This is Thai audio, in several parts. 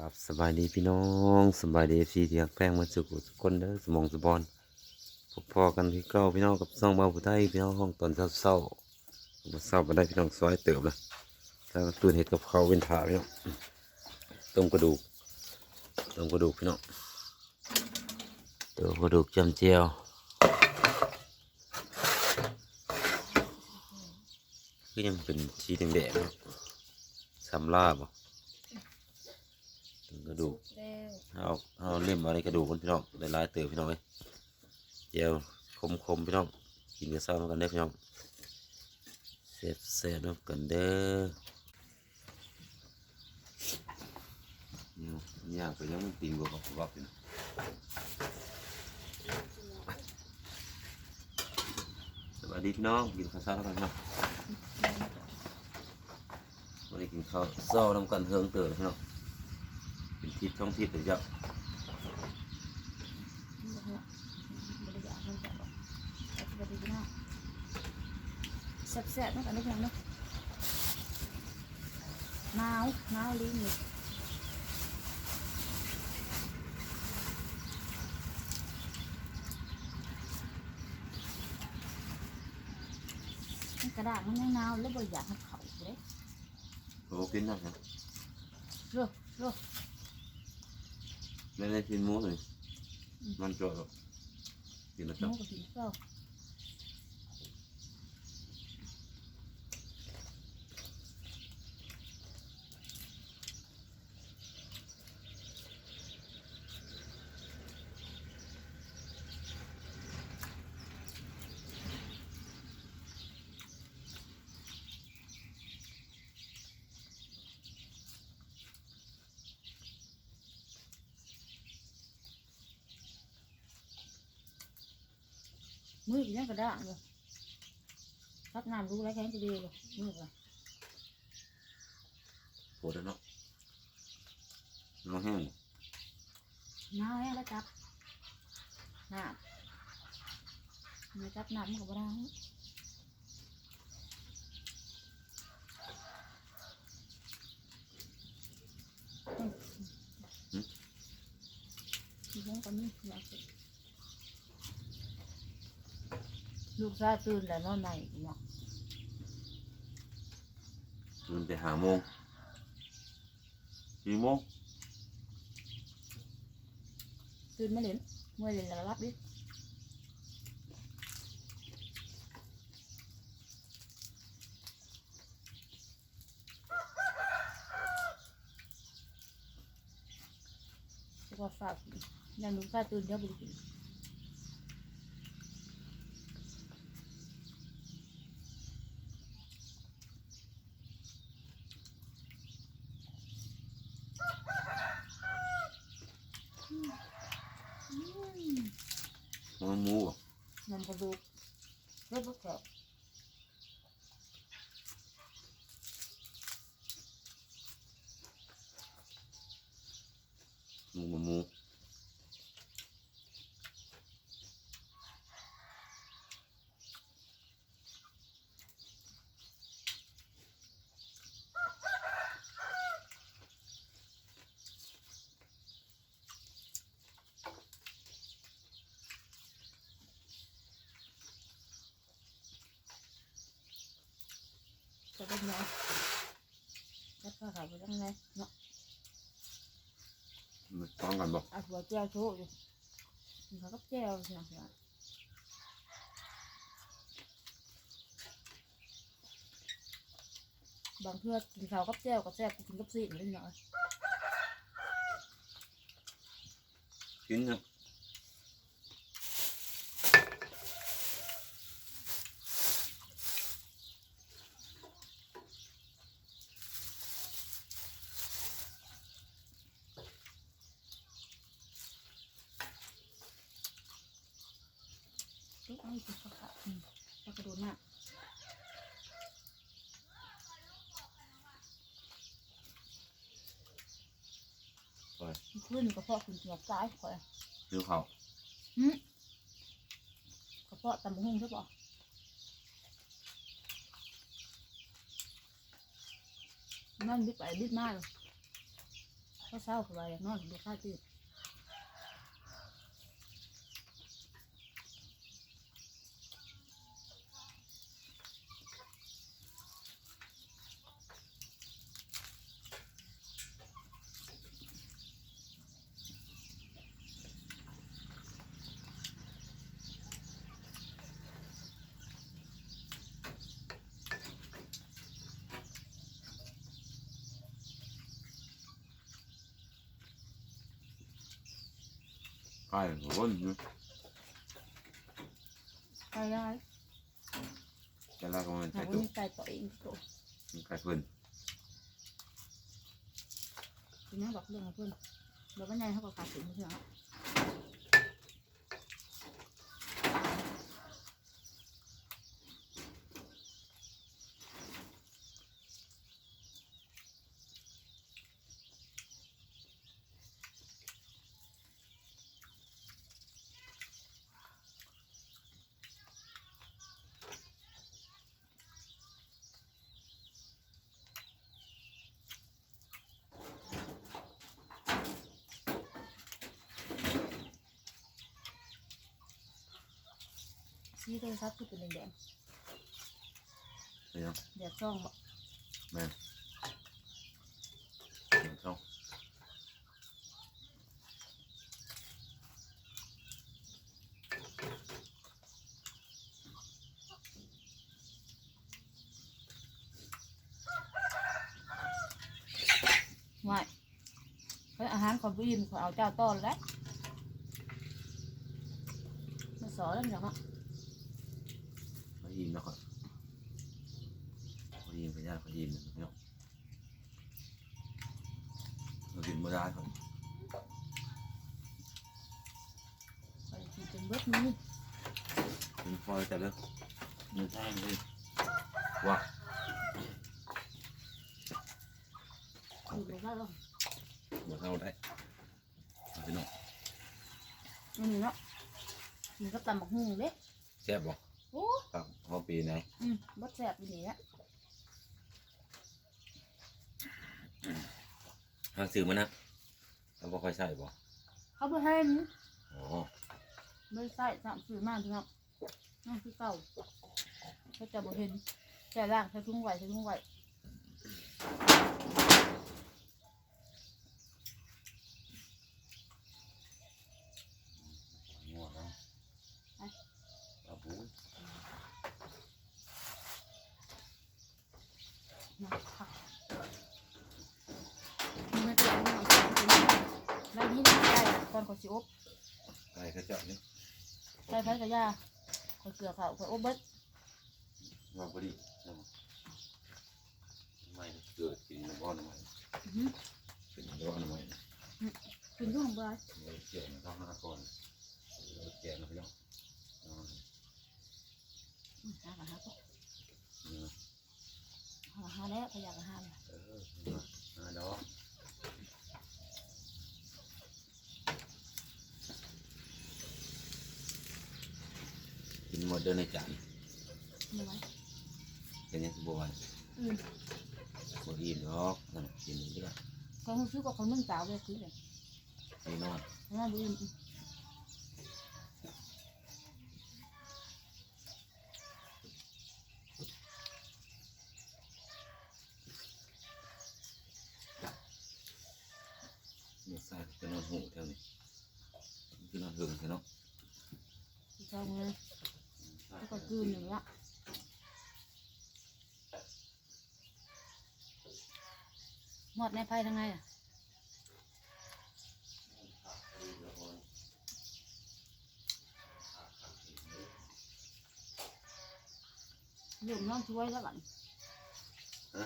กับสบายดีพี่น้องสบายดีซีที่ฮักแป้งมาสุขสุกคนเด้อสมองสบอนพบพอกันที่เก้าพี่น้องกับซ่องเบาผู้ไทยพี่น้องห้องตอนเช้าเศร้าๆมาเศร้ามาได้พี่น้องซอยเติบเลยแล้วตื่นเห็ดกับเขาเป็นถาพี่น้องต้มกระดูกต้มกระดูกพี่น้องต้มกระดูกจำเจียวก็ยังเป็นชีแดงๆเนาะสำลาบอะ กระดูกแล้วเอาเอาเล่มอะไรกระดูกคนพี่น้องได้หลายเติบพี่น้องเอ้ยเจียวคมคมๆพี่น้องกินกับเศร้ากันเด้อพี่น้องเซฟเซฟน้ำกันเด้อเนี่ยยากไปยังมันตีนกว่ากับวับอยู่นะสวัสดีพี่น้องกินข้าวเช้ากันครับวันนี้กินข้าวเช้าน้ำกันเฮิงเติบพี่น้อง เป็นทิศท่องทิศเดี๋ยวจะบริจาคเงินก่อนบอกเอาไปดีนะแซ่บๆนั่นกันนิดนึงเนาะหนาวหนาวลิ้นเลยกระดาษมันยังหนาวแล้วบริจาคให้เขาเลยโอ้กินนะครับเร็วเร็ว ไม่ได้กินหมูเลยมันจอดหรอกกินแล้วหจัมูกับผีเฝ้า มืออีกนั่นกระด้างเลยทับน้ำรู้แล้วแข็งจะดีเลยมือละปวดแล้วเนาะน้องแห้งน้าแห้งแล้วจับน้ำมาจับน้ำมันก็บ่ได้ที่เลี้ยงกันนี่อยากสิ ลูกชายตื่นแล้วนอนในอีกเนาะมันจะหาโมงสี่โมงตื่นมาเล่นเมื่อเล่นแล้วก็รับดิจะก็ฝากกินยังลูกชายตื่นเดี๋ยวบุกินมันหมูอะ นมกระดูกเลือดแกะ หมูมันหมู จะเป็นไงแล้วก็ขายไปยังไงเนาะมันต้องกันบอกเอาหัวแก้วโชว์อยู่กินข้าวกับแก้วสินะบางเพื่อกินข้าวกับแก้วกับแซ่ บกินกับซีนนิดหน่อยกินนะลูกเอากินข้าวกับอืมแล้วกระโดดหน้าปล่อยขึ้นกระเพาะขึ้นหัวซ้ายคอยซื้อข้าวหืมกระเพาะตำบักหุ่งใช่ปะนั่นบิดไปบิดมาเลยไปเขาเศร้าเขาว่าอย่างนอนดูข้าตื่น ใกล้หัวร้นอยู่ไปได้แต่ละก็มันหาใช้ว่าตัวมีไก่ต่อเองตัวมันไก่เพิ่นทีนี้บอกเรื่องให้เพื่อนเดี๋ยววันไหนเขาก็ขาดสินเพื่อนเขาชี้โทรศัพท์คือเป็นแดงเดี๋ยวๆแดดซ่องบอกแม่นเดี๋ยวเข้าไม่เฮ้ยอาหารของพี่ยิมขอเอาเจ้าต้อนแล้วมาสอนแล้วเหรอเขายิ้มแล้วครับเขายิ้มพยาเขายิ้มนะพี่น้องเรากินไม่ได้ครับไปกินจนเบิดมือกินฟอยแต่ละมือแทงเลยว้าอยู่บ่ได้หรอกเดี๋ยวเข้าได้เอาพี่น้องอันนี้เนาะมันก็ตำบักหุ่งเด้แซ่บบ่ โอ้ครับพอปีไหนอืมบดแสบอยู่นี่อะหางซื้อมานะแล้วบ่ค่อยใส่บ่เขาบ่เห็นอ๋อไม่ใส่สามสื่อมากพี่น้องนั่นคือเก่าเขาจะบ่เห็นแต่ล่างใช้ทุ่งไหวใช้ทุ่งไหว งัวแล้วเอาปู นะผักมันไม่เป็นไรมันเอาไปกินแล้วนี่นะไก่ตอนเขาสิอบไก่เขาเจาะนี่ไก่ไผ่กระยาเขาเกลือเขาเขาอบเบิดว่าพอดีนะมั้งไม่เกิดกินน้ำร้อนใหม่อื้อหือกินน้ำร้อนใหม่กินด้วยของบ้านเดี๋ยวเกี่ยวมันต้องหาก่อนเดี๋ยวแกะนะพี่น้องเอาอืมหากะหาก็นี่นะหาหาแล้วขยะกะหาเลยเออมาหาดอกกินหมด เดินในจานนี่ไว้เป็นยังบวชอืมบวอิ่มดอกนั่นกินนี่ก็เขาซื้อกับเขานึ่งสาวเลยคือเลยนี่นอนแล้วนั่นบ่อิ่มนี่ใส่จะนอนหูแถวนี้คือนอนหึงใช่เนาะเจ้าเงิน แล้วก็คืนหนึ่งละหมดในไพ่ทั้งไงอะเริ่มน้องช่วยแล้วกันฮะ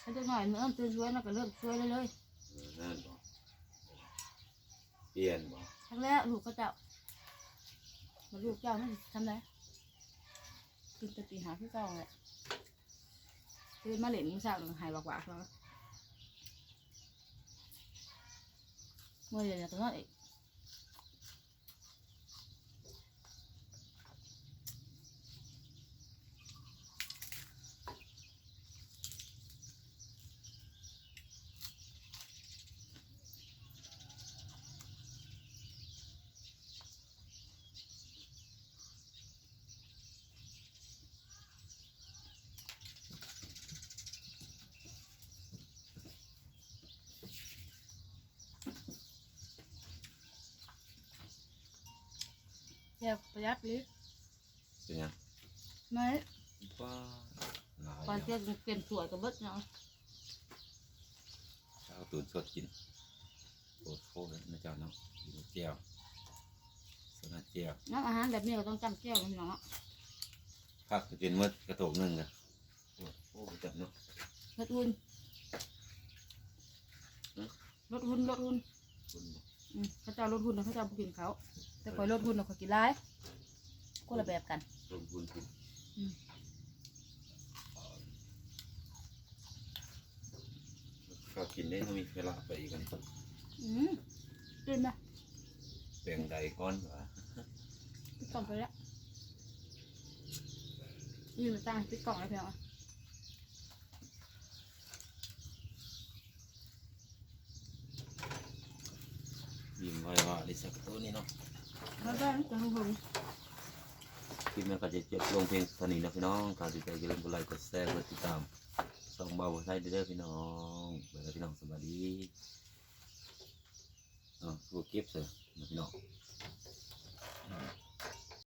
ให้เจ้าหน่อยเริ่มตื่นช่วยแล้วก็เริ่มช่วยเลยเลยเออนั่นบ่เปลี่ยนบ่ทั้งแรกลูกก็เจ้ามาลูกเจ้าไม่ทำไร ตื่นแต่ตีหาพี่เจ้าเลยตื่นมาเหล่นมือสาวหนึ่งหายบอกว่าเขาเมื่อเดือนตัวนั้นอีก แก้วประหยัดลิเป็นยังไม่ว้าหลายก่อนเดีเที่ยยววเปลี่ยนสวยกับเบิดเนาะเช้าตื่นสดกินโอ้โหนะเจ้าเนาะกินเจียวสนัดเจียวน้ำอาหารแบบนี้ก็ต้องจำแก้วมันเนาะผักก็กินหมืดกระโตกหนึ่งอะโอ้โหจับเนาะลดหุ่นอืมลดหุ่นลดหุ่นคุณบอกอืมเขาเจ้าลดหุ่นนะเขาเจ้าบ่กินเขาว แต่คอยลดหุ่นนะคอยกินร้ายก็ละแบบกัน ลงทุนกินอืมข้าวกินได้ต้องมีเวลาไปอีกกันอืมตื่นนะแบ่งใดก้อนวะปิดกล่องไปแล้วยืนมาตั้งปิดกล่องแล้วเพียงอะยิ้มไว้ว่าลิสักตัวนี้เนาะ แล้วก็จะหุ่นหุ่นคลิปนี้ก็จะจบลงเพียงเท่านี้นะพี่น้องการติดตามอย่าลืมกดไลค์กดแชร์กดติดตามส่องเบาไทยเด้อพี่น้องเบอร์พี่น้องสวัสดีอ๋อตัวเก็บเสร็จพี่น้อง